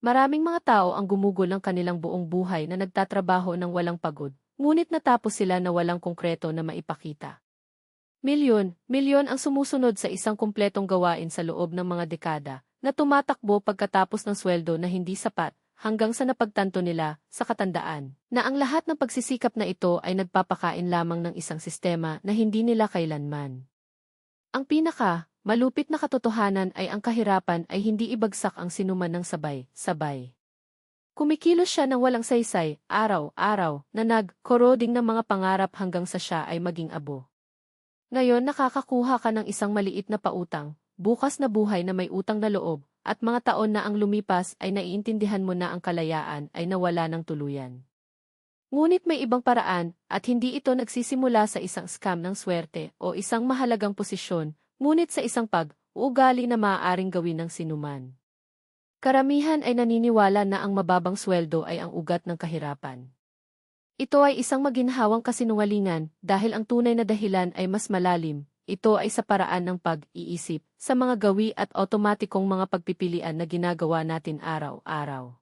Maraming mga tao ang gumugol ng kanilang buong buhay na nagtatrabaho ng walang pagod, ngunit natapos sila na walang konkreto na maipakita. Milyon, milyon ang sumusunod sa isang kumpletong gawain sa loob ng mga dekada, na tumatakbo pagkatapos ng sweldo na hindi sapat, hanggang sa napagtanto nila, sa katandaan, na ang lahat ng pagsisikap na ito ay nagpapakain lamang ng isang sistema na hindi nila kailanman. Ang pinaka, malupit na katotohanan ay ang kahirapan ay hindi ibagsak ang sinuman ng sabay-sabay. Kumikilos siya ng walang saysay, araw-araw, na nag-corroding ng mga pangarap hanggang sa siya ay maging abo. Ngayon nakakakuha ka ng isang maliit na pautang, bukas na buhay na may utang na loob, at mga taon na ang lumipas ay naiintindihan mo na ang kalayaan ay nawala ng tuluyan. Ngunit may ibang paraan, at hindi ito nagsisimula sa isang scam ng swerte o isang mahalagang posisyon, ngunit sa isang pag-uugali na maaaring gawin ng sinuman. Karamihan ay naniniwala na ang mababang sweldo ay ang ugat ng kahirapan. Ito ay isang maginhawang kasinungalingan dahil ang tunay na dahilan ay mas malalim. Ito ay sa paraan ng pag-iisip, sa mga gawi at otomatikong mga pagpipilian na ginagawa natin araw-araw.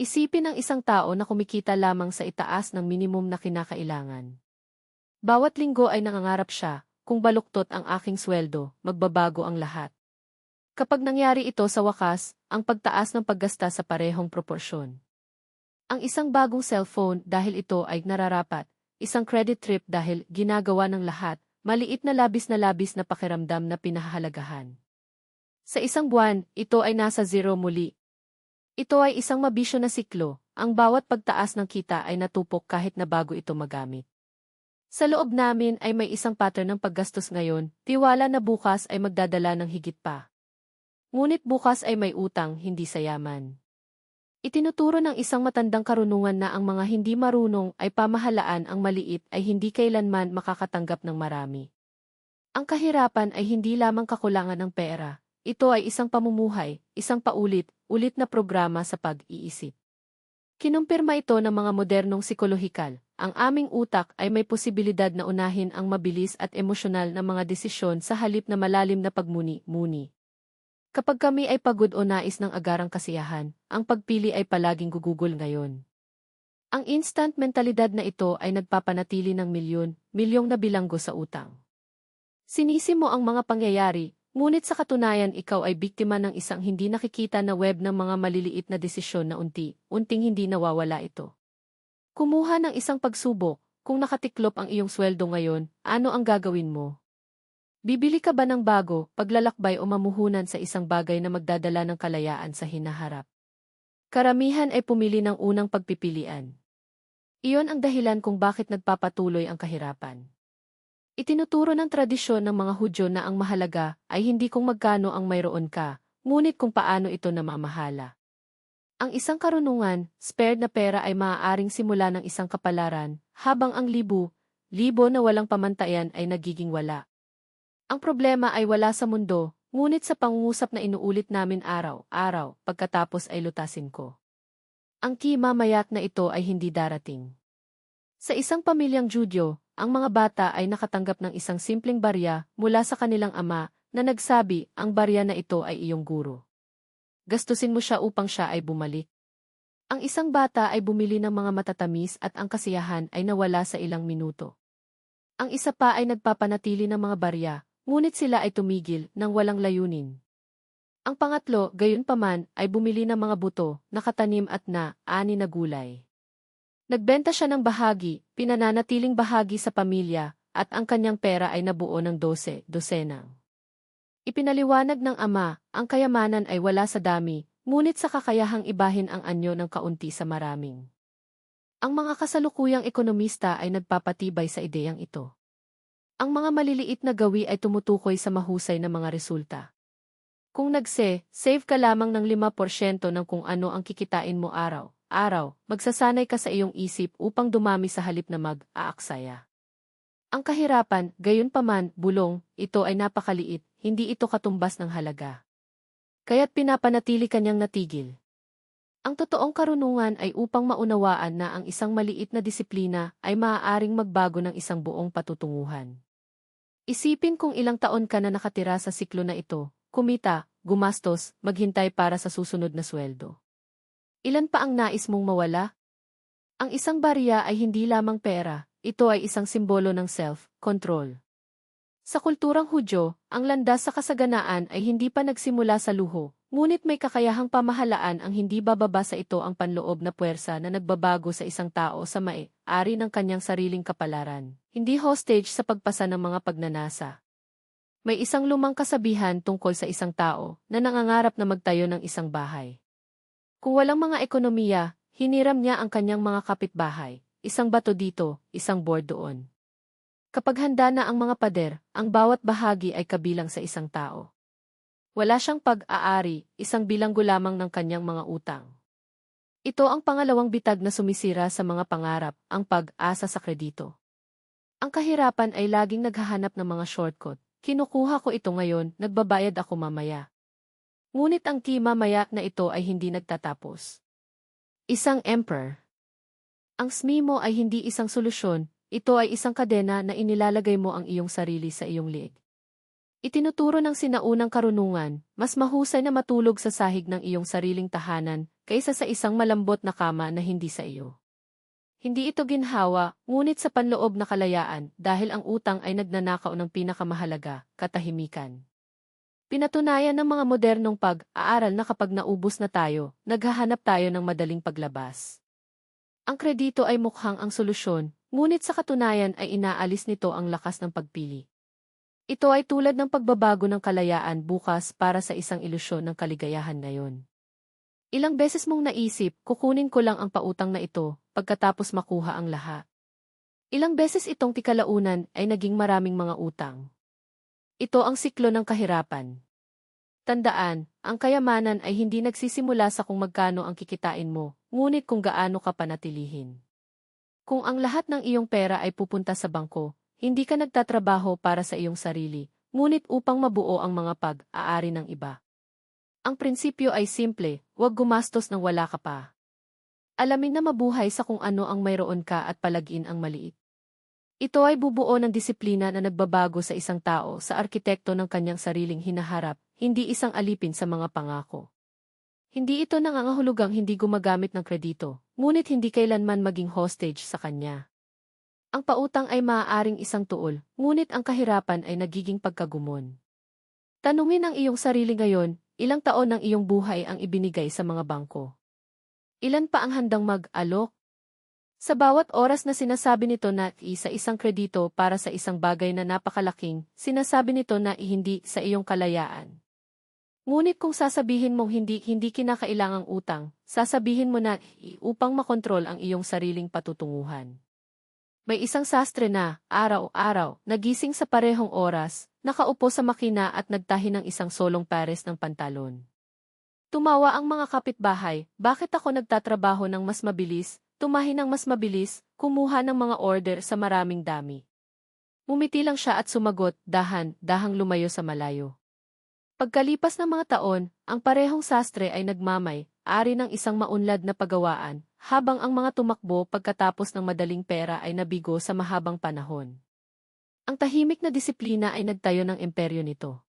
Isipin ang isang tao na kumikita lamang sa itaas ng minimum na kinakailangan. Bawat linggo ay nangangarap siya, kung baluktot ang aking sweldo, magbabago ang lahat. Kapag nangyari ito sa wakas, ang pagtaas ng paggasta sa parehong proporsyon. Ang isang bagong cellphone dahil ito ay nararapat, isang credit trip dahil ginagawa ng lahat, maliit na labis na labis na pakiramdam na pinahahalagahan. Sa isang buwan, ito ay nasa zero muli. Ito ay isang mabisyo na siklo, ang bawat pagtaas ng kita ay natupok kahit na bago ito magamit. Sa loob namin ay may isang pattern ng paggastos ngayon, tiwala na bukas ay magdadala ng higit pa. Ngunit bukas ay may utang, hindi sa yaman. Itinuturo ng isang matandang karunungan na ang mga hindi marunong ay pamahalaan ang maliit ay hindi kailanman makakatanggap ng marami. Ang kahirapan ay hindi lamang kakulangan ng pera, ito ay isang pamumuhay, isang paulit-ulit na programa sa pag-iisip. Kinumpirma ito ng mga modernong psikolohikal, ang aming utak ay may posibilidad na unahin ang mabilis at emosyonal na mga desisyon sa halip na malalim na pagmuni-muni. Kapag kami ay pagod o nais ng agarang kasiyahan, ang pagpili ay palaging gugugol ngayon. Ang instant mentalidad na ito ay nagpapanatili ng milyon, milyong na bilanggo sa utang. Sinisi mo ang mga pangyayari, ngunit sa katunayan ikaw ay biktima ng isang hindi nakikita na web ng mga maliliit na desisyon na unti-unting hindi nawawala ito. Kumuha ng isang pagsubok, kung nakatiklop ang iyong sweldo ngayon, ano ang gagawin mo? Bibili ka ba ng bago, paglalakbay o mamuhunan sa isang bagay na magdadala ng kalayaan sa hinaharap? Karamihan ay pumili ng unang pagpipilian. Iyon ang dahilan kung bakit nagpapatuloy ang kahirapan. Itinuturo ng tradisyon ng mga Hudyo na ang mahalaga ay hindi kung magkano ang mayroon ka, ngunit kung paano ito namamahala. Ang isang karunungan, spared na pera ay maaaring simula ng isang kapalaran, habang ang libu, libo na walang pamantayan ay nagiging wala. Ang problema ay wala sa mundo, ngunit sa pangungusap na inuulit namin araw-araw pagkatapos ay lutasin ko. Ang kimamayat na ito ay hindi darating. Sa isang pamilyang Judyo, ang mga bata ay nakatanggap ng isang simpleng barya mula sa kanilang ama na nagsabi ang barya na ito ay iyong guro. Gastusin mo siya upang siya ay bumalik. Ang isang bata ay bumili ng mga matatamis at ang kasiyahan ay nawala sa ilang minuto. Ang isa pa ay nagpapanatili ng mga barya Ngunit sila ay tumigil nang walang layunin. Ang pangatlo, gayon paman, ay bumili ng mga buto, nakatanim at na, ani na gulay. Nagbenta siya ng bahagi, pinananatiling bahagi sa pamilya, at ang kanyang pera ay nabuo ng dose, dosenang. Ipinaliwanag ng ama, ang kayamanan ay wala sa dami, ngunit sa kakayahang ibahin ang anyo ng kaunti sa maraming. Ang mga kasalukuyang ekonomista ay nagpapatibay sa ideyang ito. Ang mga maliliit na gawi ay tumutukoy sa mahusay na mga resulta. Kung nagse, save ka lamang ng 5% ng kung ano ang kikitain mo araw-araw, magsasanay ka sa iyong isip upang dumami sa halip na mag-aaksaya. Ang kahirapan, gayon paman, bulong, ito ay napakaliit, hindi ito katumbas ng halaga. Kaya't pinapanatili kanyang natigil. Ang totoong karunungan ay upang maunawaan na ang isang maliit na disiplina ay maaaring magbago ng isang buong patutunguhan. Isipin kung ilang taon ka na nakatira sa siklo na ito, kumita, gumastos, maghintay para sa susunod na sweldo. Ilan pa ang nais mong mawala? Ang isang barya ay hindi lamang pera, ito ay isang simbolo ng self-control. Sa kulturang Hudyo, ang landas sa kasaganaan ay hindi pa nagsimula sa luho, ngunit may kakayahang pamahalaan ang hindi bababa sa ito ang panloob na puwersa na nagbabago sa isang tao sa mae-ari ng kanyang sariling kapalaran, hindi hostage sa pagpasa ng mga pagnanasa. May isang lumang kasabihan tungkol sa isang tao na nangangarap na magtayo ng isang bahay. Kung walang mga ekonomiya, hiniram niya ang kanyang mga kapitbahay, isang bato dito, isang board doon. Kapag handa na ang mga pader, ang bawat bahagi ay kabilang sa isang tao. Wala siyang pag-aari, isang bilanggo lamang ng kanyang mga utang. Ito ang pangalawang bitag na sumisira sa mga pangarap, ang pag-asa sa kredito. Ang kahirapan ay laging naghahanap ng mga shortcut. Kinukuha ko ito ngayon, nagbabayad ako mamaya. Ngunit ang key mamaya na ito ay hindi nagtatapos. Isang emperor. Ang SME mo ay hindi isang solusyon, ito ay isang kadena na inilalagay mo ang iyong sarili sa iyong liig. Itinuturo ng sinaunang karunungan, mas mahusay na matulog sa sahig ng iyong sariling tahanan kaysa sa isang malambot na kama na hindi sa iyo. Hindi ito ginhawa, ngunit sa panloob na kalayaan dahil ang utang ay nagnanakaw ng pinakamahalaga, katahimikan. Pinatunayan ng mga modernong pag-aaral na kapag naubos na tayo, naghahanap tayo ng madaling paglabas. Ang kredito ay mukhang ang solusyon, ngunit sa katunayan ay inaalis nito ang lakas ng pagpili. Ito ay tulad ng pagbabago ng kalayaan bukas para sa isang ilusyon ng kaligayahan ngayon. Ilang beses mong naisip, kukunin ko lang ang pautang na ito, pagkatapos makuha ang lahat. Ilang beses itong tikalaunan ay naging maraming mga utang. Ito ang siklo ng kahirapan. Tandaan, ang kayamanan ay hindi nagsisimula sa kung magkano ang kikitain mo, ngunit kung gaano ka panatilihin. Kung ang lahat ng iyong pera ay pupunta sa bangko, hindi ka nagtatrabaho para sa iyong sarili, ngunit upang mabuo ang mga pag-aari ng iba. Ang prinsipyo ay simple, huwag gumastos ng wala ka pa. Alamin na mabuhay sa kung ano ang mayroon ka at palagin ang maliit. Ito ay bubuo ng disiplina na nagbabago sa isang tao sa arkitekto ng kanyang sariling hinaharap, hindi isang alipin sa mga pangako. Hindi ito nangangahulugang hindi gumagamit ng kredito, ngunit hindi kailanman maging hostage sa kanya. Ang pautang ay maaaring isang tuol, ngunit ang kahirapan ay nagiging pagkagumon. Tanungin ang iyong sarili ngayon, Ilang taon ng iyong buhay ang ibinigay sa mga bangko? Ilan pa ang handang mag-alok? Sa bawat oras na sinasabi nito na isa isang kredito para sa isang bagay na napakalaking, sinasabi nito na hindi sa iyong kalayaan. Ngunit kung sasabihin mong hindi hindi kinakailangang utang, sasabihin mo na upang makontrol ang iyong sariling patutunguhan. May isang sastre na, araw-araw, nagising sa parehong oras, nakaupo sa makina at nagtahi ng isang solong pares ng pantalon. Tumawa ang mga kapitbahay, bakit ako nagtatrabaho ng mas mabilis, tumahi ng mas mabilis, kumuha ng mga order sa maraming dami. Mumiti lang siya at sumagot, dahan, dahang lumayo sa malayo. Pagkalipas ng mga taon, ang parehong sastre ay nagmamay, ari ng isang maunlad na pagawaan, habang ang mga tumakbo pagkatapos ng madaling pera ay nabigo sa mahabang panahon. Ang tahimik na disiplina ay nagtayo ng imperyo nito.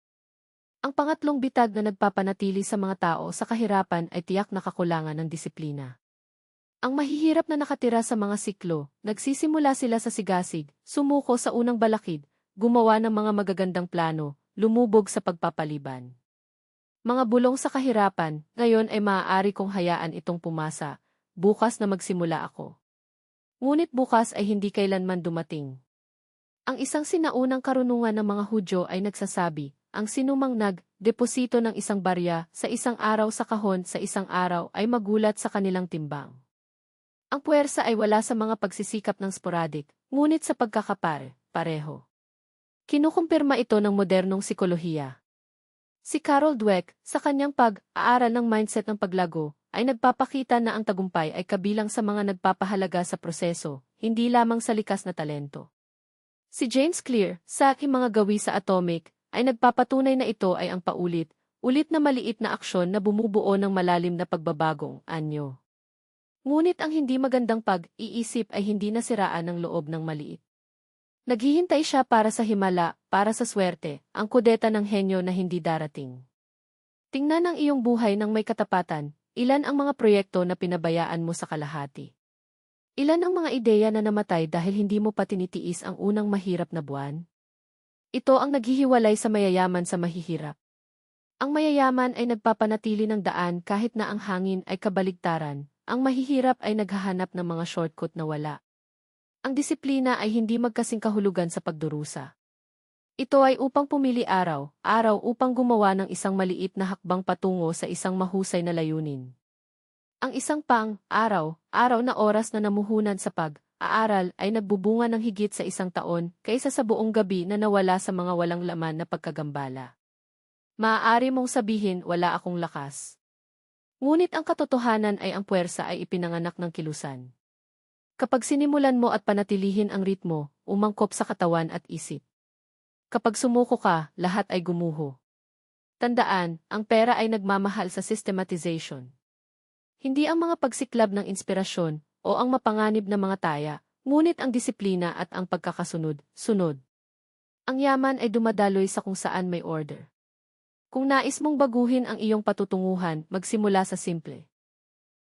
Ang pangatlong bitag na nagpapanatili sa mga tao sa kahirapan ay tiyak na kakulangan ng disiplina. Ang mahihirap na nakatira sa mga siklo, nagsisimula sila sa sigasig, sumuko sa unang balakid, gumawa ng mga magagandang plano, lumubog sa pagpapaliban. Mga bulong sa kahirapan, ngayon ay maaari kong hayaan itong pumasa, bukas na magsimula ako. Ngunit bukas ay hindi kailanman dumating. Ang isang sinaunang karunungan ng mga Hudyo ay nagsasabi, ang sinumang nag-deposito ng isang barya sa isang araw sa kahon sa isang araw ay magulat sa kanilang timbang. Ang puwersa ay wala sa mga pagsisikap ng sporadic, ngunit sa pagkakapare, pareho. Kinukumpirma ito ng modernong sikolohiya. Si Carol Dweck, sa kanyang pag-aaral ng mindset ng paglago, ay nagpapakita na ang tagumpay ay kabilang sa mga nagpapahalaga sa proseso, hindi lamang sa likas na talento. Si James Clear, sa aking mga gawi sa Atomic, ay nagpapatunay na ito ay ang paulit, ulit na maliit na aksyon na bumubuo ng malalim na pagbabagong anyo. Ngunit ang hindi magandang pag-iisip ay hindi nasiraan ng loob ng maliit. Naghihintay siya para sa himala, para sa swerte, ang kudeta ng henyo na hindi darating. Tingnan ang iyong buhay ng may katapatan, Ilan ang mga proyekto na pinabayaan mo sa kalahati? Ilan ang mga ideya na namatay dahil hindi mo pa tinitiis ang unang mahirap na buwan? Ito ang naghihiwalay sa mayayaman sa mahihirap. Ang mayayaman ay nagpapanatili ng daan kahit na ang hangin ay kabaligtaran, ang mahihirap ay naghahanap ng mga shortcut na wala. Ang disiplina ay hindi magkasing kahulugan sa pagdurusa. Ito ay upang pumili araw, araw upang gumawa ng isang maliit na hakbang patungo sa isang mahusay na layunin. Ang isang pang, araw, araw na oras na namuhunan sa pag-aaral ay nagbubunga ng higit sa isang taon kaysa sa buong gabi na nawala sa mga walang laman na pagkagambala. Maaari mong sabihin wala akong lakas. Ngunit ang katotohanan ay ang puwersa ay ipinanganak ng kilusan. Kapag sinimulan mo at panatilihin ang ritmo, umangkop sa katawan at isip. Kapag sumuko ka, lahat ay gumuho. Tandaan, ang pera ay nagmamahal sa systematization. Hindi ang mga pagsiklab ng inspirasyon o ang mapanganib na mga taya, ngunit ang disiplina at ang pagkakasunod, sunod. Ang yaman ay dumadaloy sa kung saan may order. Kung nais mong baguhin ang iyong patutunguhan, magsimula sa simple.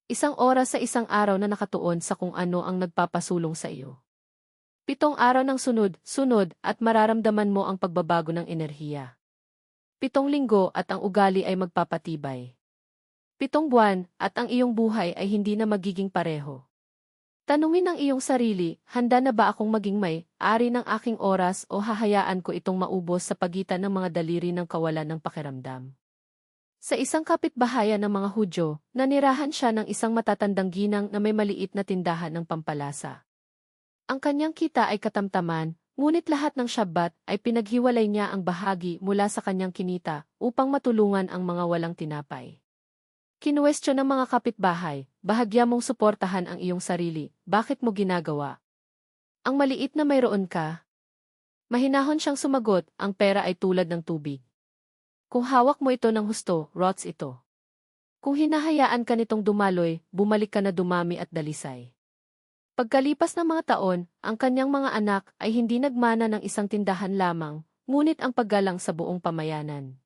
Isang oras sa isang araw na nakatuon sa kung ano ang nagpapasulong sa iyo. Pitong araw ng sunod, sunod, at mararamdaman mo ang pagbabago ng enerhiya. Pitong linggo at ang ugali ay magpapatibay. Pitong buwan at ang iyong buhay ay hindi na magiging pareho. Tanungin ang iyong sarili, handa na ba akong maging may, ari ng aking oras o hahayaan ko itong maubos sa pagitan ng mga daliri ng kawalan ng pakiramdam? Sa isang kapitbahayan ng mga Hudyo, nanirahan siya ng isang matatandang ginang na may maliit na tindahan ng pampalasa. Ang kanyang kita ay katamtaman, ngunit lahat ng Shabbat ay pinaghiwalay niya ang bahagi mula sa kanyang kinita upang matulungan ang mga walang tinapay. Kinuwestiyon ng mga kapitbahay, bahagya mong suportahan ang iyong sarili, bakit mo ginagawa? Ang maliit na mayroon ka. Mahinahon siyang sumagot, ang pera ay tulad ng tubig. Kung hawak mo ito ng husto, rots ito. Kung hinahayaan ka nitong dumaloy, bumalik ka na dumami at dalisay. Pagkalipas ng mga taon, ang kanyang mga anak ay hindi nagmana ng isang tindahan lamang, ngunit ang paggalang sa buong pamayanan.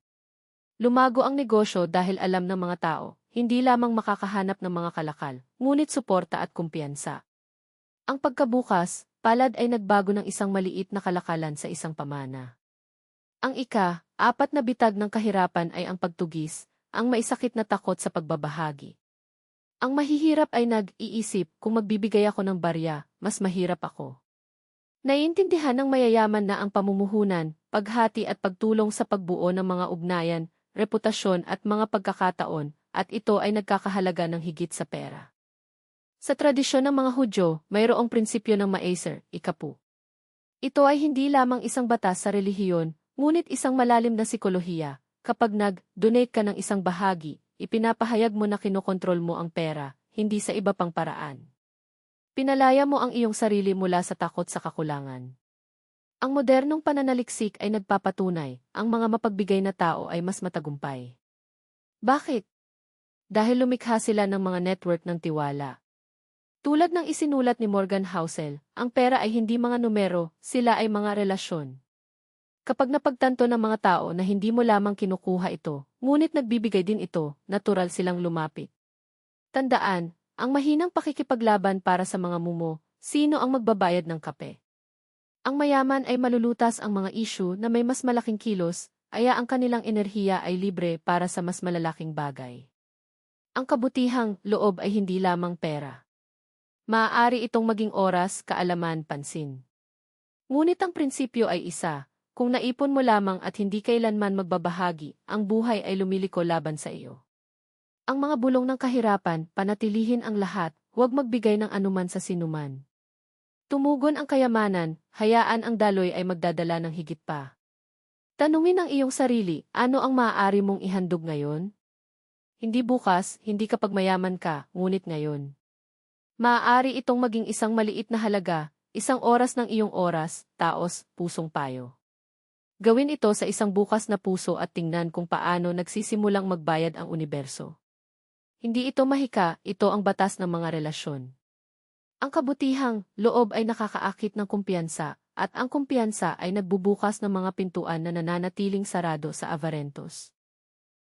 Lumago ang negosyo dahil alam ng mga tao, hindi lamang makakahanap ng mga kalakal, ngunit suporta at kumpiyansa. Ang pagkabukas, palad ay nagbago ng isang maliit na kalakalan sa isang pamana. Ang ika, apat na bitag ng kahirapan ay ang pagtugis, ang maisakit na takot sa pagbabahagi. Ang mahihirap ay nag-iisip kung magbibigay ako ng barya, mas mahirap ako. Naiintindihan ng mayayaman na ang pamumuhunan, paghati at pagtulong sa pagbuo ng mga ugnayan, reputasyon at mga pagkakataon at ito ay nagkakahalaga ng higit sa pera. Sa tradisyon ng mga Hudyo, mayroong prinsipyo ng Maaser, ikapu. Ito ay hindi lamang isang batas sa relihiyon, ngunit isang malalim na sikolohiya. Kapag nag-donate ka ng isang bahagi, ipinapahayag mo na kinokontrol mo ang pera, hindi sa iba pang paraan. Pinalaya mo ang iyong sarili mula sa takot sa kakulangan. Ang modernong pananaliksik ay nagpapatunay, ang mga mapagbigay na tao ay mas matagumpay. Bakit? dahil lumikha sila ng mga network ng tiwala. Tulad ng isinulat ni Morgan Housel, ang pera ay hindi mga numero, sila ay mga relasyon. Kapag napagtanto ng mga tao na hindi mo lamang kinukuha ito, ngunit nagbibigay din ito, natural silang lumapit. Tandaan, ang mahinang pakikipaglaban para sa mga mumo, sino ang magbabayad ng kape? Ang mayaman ay malulutas ang mga issue na may mas malaking kilos, aya ang kanilang enerhiya ay libre para sa mas malalaking bagay. Ang kabutihang loob ay hindi lamang pera. Maaari itong maging oras, kaalaman, pansin. Ngunit ang prinsipyo ay isa, kung naipon mo lamang at hindi kailanman magbabahagi, ang buhay ay lumiliko laban sa iyo. Ang mga bulong ng kahirapan, panatilihin ang lahat, huwag magbigay ng anuman sa sinuman. Tumugon ang kayamanan, hayaan ang daloy ay magdadala ng higit pa. Tanungin ang iyong sarili, ano ang maaari mong ihandog ngayon? Hindi bukas, hindi kapag mayaman ka, ngunit ngayon. Maaari itong maging isang maliit na halaga, isang oras ng iyong oras, taos, pusong payo. Gawin ito sa isang bukas na puso at tingnan kung paano nagsisimulang magbayad ang universo. Hindi ito mahika, ito ang batas ng mga relasyon. Ang kabutihang loob ay nakakaakit ng kumpiyansa, at ang kumpiyansa ay nagbubukas ng mga pintuan na nananatiling sarado sa Avarentos.